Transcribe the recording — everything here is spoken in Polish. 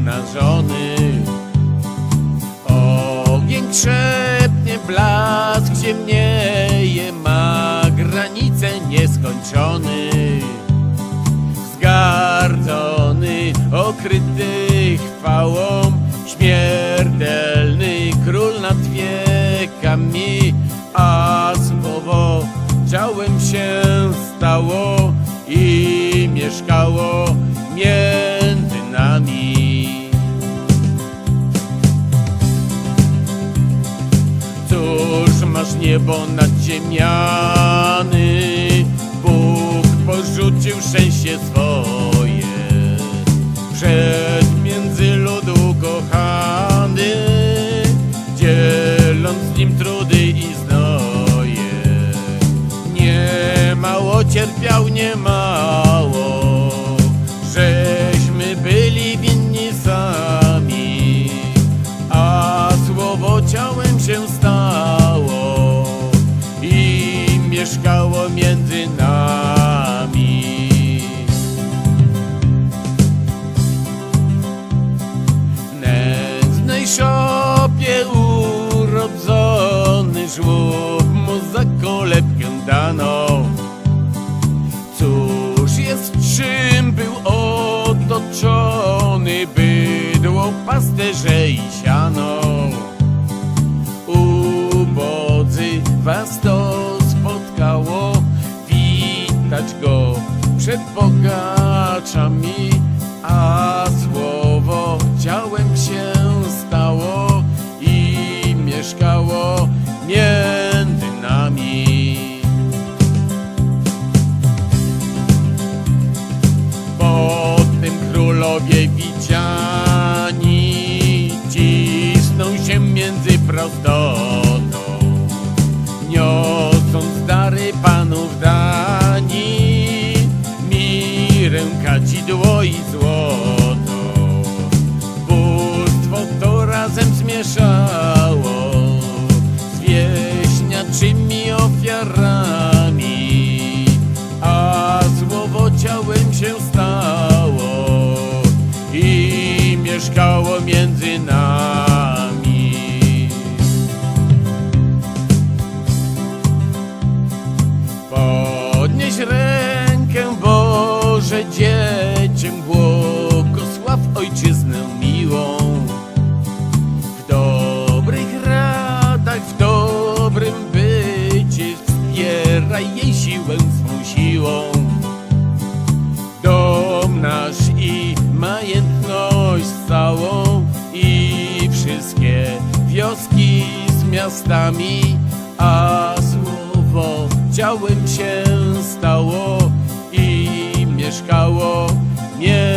nieskończony. Ogień krzepnie, blask ciemnieje, ma granice nieskończony. Zgardzony, okryty chwałą, śmiertelny król nad wiekami, a słowo ciałem się stało i mieszkało między nami. Niebo nad ziemiany, Bóg porzucił szczęście swoje. Przed między ludu kochany, dzieląc z nim trudy i znoje. Nie mało cierpiał, nie mało, pasterze i siano. Ubodzy was to spotkało, witać go przed bogaczami, a słowo ciałem się stało i mieszkało między nami. Potem królowie widziani prostotą, niosąc dary panów dani, mirę, kadzidło i złoto. Bóstwo to razem zmieszało z wieśniaczymi ofiarami, a słowo ciałem się stało i mieszkało między nami. Miastami, a słowo ciałem się stało i mieszkało. Między